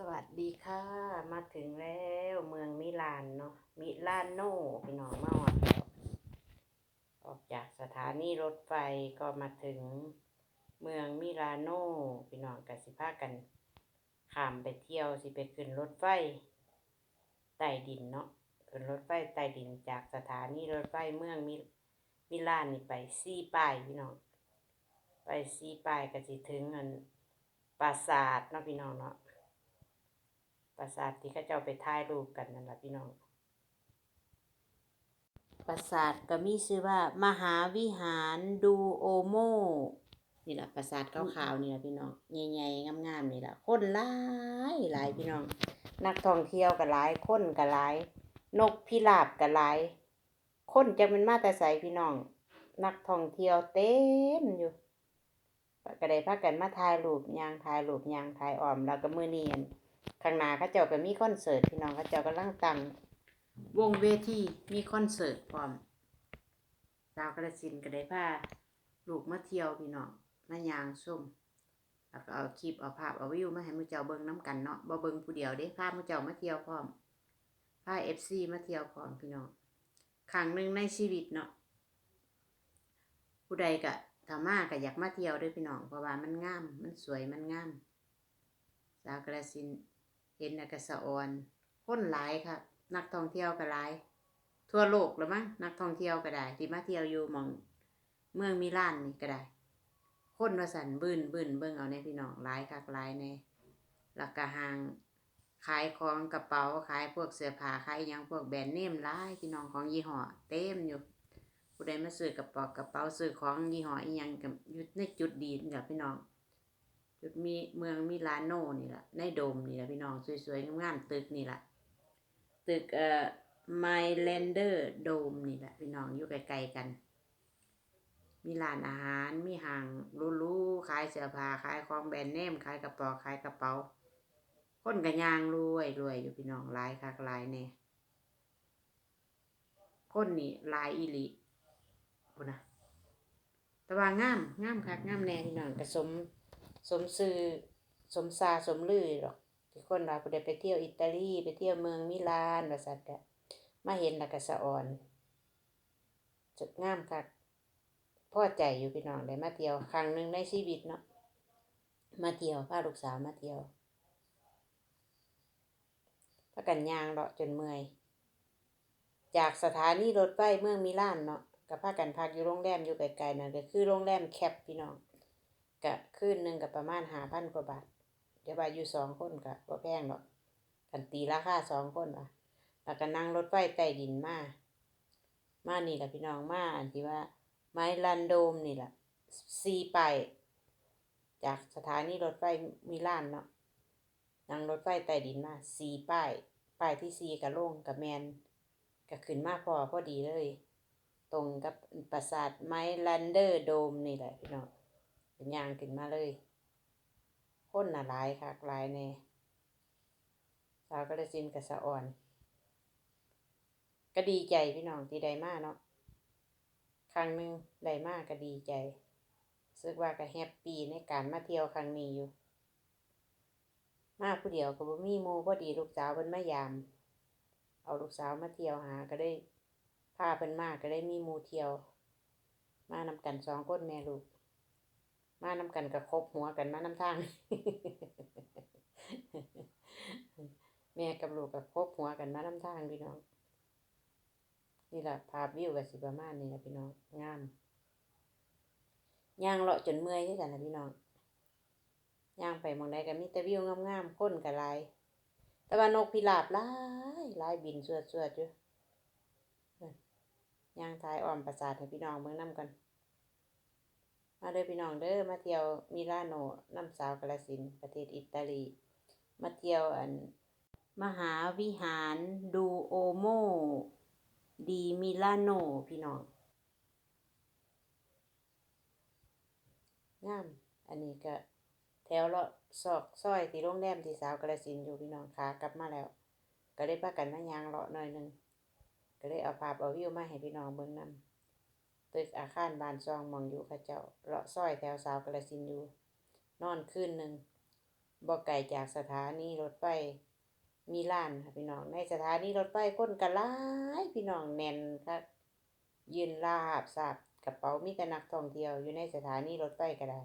สวัสดีค่ะ มาถึงแล้วเมืองมิลานเนาะมิลานโนพี่น้องมาหอดแล้วออกจากสถานีรถไฟก็มาถึงเมืองมิลานโนพี่น้องกันสิพากันข้ามไปเที่ยวสิไปขึ้นรถไฟใต้ดินเนาะขึ้นรถไฟใต้ดินจากสถานีรถไฟเมืองมิมิลานนี่ไปสี่ป้ายพี่น้องไปสี่ป้ายก็สิถึงอันปราสาทเนาะพี่น้องเนาะ ปราสาทที่เขาเจ้าไปถ่ายรูปกันนั่นแหละพี่น้อง ปราสาทก็มีชื่อว่า มหาวิหารดูโอโมนี่แหละปราสาทขาวๆนี่แหละพี่น้องใหญ่ๆงามๆนี่แหละคนหลายหลายพี่น้อง นักท่องเที่ยวก็หลายคนก็หลาย นกพิราบก็หลาย คนจะเป็นมาแต่ใสพี่น้อง นักท่องเที่ยวเต็มอยู่ก็ได้พากันมาถ่ายรูปยางถ่ายรูปยางถ่ายอ้อมแล้วก็มือเนียน ข้างหน้าเขาเจ้าก็มีคอนเสิร์ตพี่น้องเขาเจ้ากำลังตั้งวงเวทีมีคอนเสิร์ตพร้อมสาวกระสินก็ได้พาลูกมาเที่ยวพี่น้องมายางส้มแล้วก็เอาคลิปเอาภาพเอาวิวมาให้มือเจ้าเบิ่งน้กันเนาะบ่เบิ่งผู้เดียวเด้พามือเจ้ามาเที่ยวพร้อมพา FC มาเที่ยวพร้อมพี่น้องครั้งหนึ่งในชีวิตเนาะผู้ใดก็ถ้ามาก็อยากมาเที่ยวด้วยพี่น้องเพราะว่ามันงาม มันสวยมันงามสาวกระสิน เห็นแล้วกสะออนคนหลายครับนักท่องเที่ยวก็หลาย ทั่วโลกแล้วมั้งนักท่องเที่ยวก็ได้ที่มาเที่ยวอยู่มองเมืองมิลานนี่ก็ได้ คนว่าสันบืนบืนเบิ่งเอาในพี่น้องหลายคักหลายในแล้วก็หางขายของกระเป๋าขายพวกเสื้อผ้าขายยังพวกแบรนด์เนมหลายพี่น้องของยี่ห้อเต็มอยู่ผู้ใดมาซื้อกระเป๋ากระเป๋าซื้อของยี่ห้ออีหยังกับยู่ในจุดดีนี่แหละพี่น้อง จุดมีเมืองมิลานโนนี่แหละในโดมนี่แหละพี่น้องสวยๆงามๆตึกนี่แหละตึกเอ่อไมแลนเดอร์โดมนี่แหละพี่น้องอยู่ไกลๆกัน มีร้านอาหารมีห้างรู้ๆขายเสื้อผ้าขายของแบรนด์เนมขายกระเป๋าขายกระเป๋าคนกันยางรวยรวยอยู่พี่น้องหลายคักหลายแน่คนนี่ลายอีลีพุ่นนะแต่ว่างามงามคักงามแน่พี่น้องกระสม สมซื่อสมซาสมลือหรอกที่คนเราผู้ใดไปเที่ยวอิตาลีไปเที่ยวเมืองมิลานว่าสัตว์กะมาเห็นแล้วก็สะอ่อนจุดงามคักพ่อใจอยู่พี่น้องได้มาเที่ยวครั้งหนึ่งในชีวิตเนาะมาเที่ยวพาลูกสาวมาเที่ยวพากันยางเลาะจนเมื่อย จากสถานีรถไฟเมืองมิลานเนาะกับพากันพักอยู่โรงแรมอยู่ไกลๆนั่นก็คือโรงแรมแคปพี่น้อง กะคืนหนึ่งกับประมาณหาพันกว่าบาท เดี๋ยวบาอยู่สองคนกะบ่แพงหรอกกันตีราคาสองคนว่ะแล้วก็นั่งรถไฟใต้ดินมา มานี่แหละพี่น้องมาอันที่ว่าไม้ลันโดมนี่แหละซีไปจากสถานีรถไฟมิลานเนาะนั่งรถไฟใต้ดินมาสีป้ายป้ายที่ซีกับโล่งกับแมนก็ขึ้นมาพอพอดีเลย ตรงกับปราสาทไม้ลันเดอร์โดมนี่แหละพี่น้อง เป็นยางขึ้นมาเลยคนน่ะหลายคักหลายแน่สาวกระสินกับสะอ่อน ก็ดีใจพี่น้องที่ได้มาเนาะครั้งหนึ่งได้มาก็ดีใจรู้สึกว่าก็แฮปปี้ในการมาเที่ยวครั้งนี้อยู่ มาผู้เดียวก็บ่มีหมู่พอดีลูกสาวเพิ่นมายาม เอาลูกสาวมาเที่ยวหาก็ได้พาเพิ่นมาก็ได้มีมูเที่ยว มานำกันสองคนแม่ลูก มานำกันกับคบหัวกันมานำทาง แม่กับลูกกับคบหัวกันมานำทางพี่น้อง นี่แหละภาพวิวกับสิประมาณนี้นะพี่น้องงามย่างเลาะจนเมื่อยที่กันนะพี่น้องย่างไปมองใดก็มีแต่วิวงามๆค้นกับลายแต่ว่านกพิราบลายลายบินสวดสวดอยู่ย่างทายอ้อมประสาทให้พี่น้องเบิ่งนํกัน มาเด้อพี่น้องเด้อมาเที่ยวมิลานโนน้ำสาวกาลสินประเทศอิตาลี มาเที่ยวอันมหาวิหารดูโอโมดีมิลานโนพี่น้องงามอันนี้ก็แถวเลาะซอกซอยที่โรงแรมที่สาวกาลสินอยู่พี่น้องขากลับมาแล้ว ก็ได้พากันมายางเลาะหน่อยหนึงก็ได้เอาภาพเอาวิวมาให้พี่น้องเบิ่งนำ ตึกอาคารบานซองมองอยู่ขาเจ้าเลาะซอยแถวสาวกระสินอยู่ นอนคืนหนึ่งบ่ไก่จากสถานีรถไฟมีล้านค่ะพี่น้องในสถานีรถไฟคนกระลายพี่น้องแน่นคับยืนลาบสาบกระเป๋ามีแต่นักท่องเที่ยวอยู่ในสถานีรถไฟก็ได้